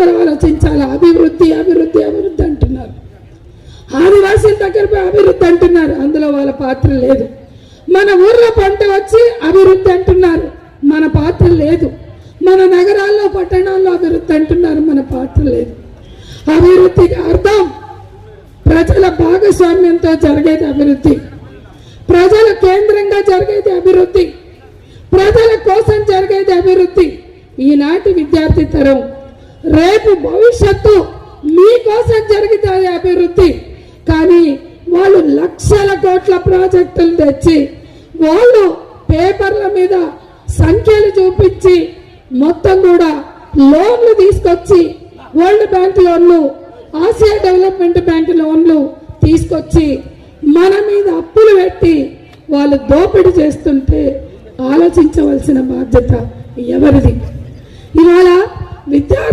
అందరూ ఆలోచించాలి? అభివృద్ధి అభివృద్ధి అభివృద్ధి అంటున్నారు. ఆదివాసీల దగ్గర పోయి అభివృద్ధి అంటున్నారు. అందులో వాళ్ళ పాత్ర లేదు. మన ఊర్లో పంట వచ్చి అభివృద్ధి అంటున్నారు. మన పాత్ర లేదు. మన నగరాల్లో పట్టణాల్లో అభివృద్ధి అంటున్నారు. మన పాత్ర లేదు. అభివృద్ధికి అర్థం ప్రజల భాగస్వామ్యంతో జరిగేది అభివృద్ధి. ప్రజల కేంద్రంగా జరిగేది అభివృద్ధి. ప్రజల కోసం జరిగేది అభివృద్ధి. ఈనాటి విద్యార్థి తరం రేపు భవిష్యత్తు మీకోసం జరుగుతుంది అభివృద్ధి. కానీ వాళ్ళు లక్షల కోట్ల ప్రాజెక్టులు తెచ్చి వాళ్ళు పేపర్ల మీద సంఖ్యలు చూపించి మొత్తం కూడా లోన్లు తీసుకొచ్చి వరల్డ్ బ్యాంక్ లోన్లు ఆసియా డెవలప్మెంట్ బ్యాంక్ లోన్లు తీసుకొచ్చి మన మీద అప్పులు పెట్టి వాళ్ళు దోపిడీ చేస్తుంటే ఆలోచించవలసిన బాధ్యత ఎవరిది? ఇవాళ విద్యా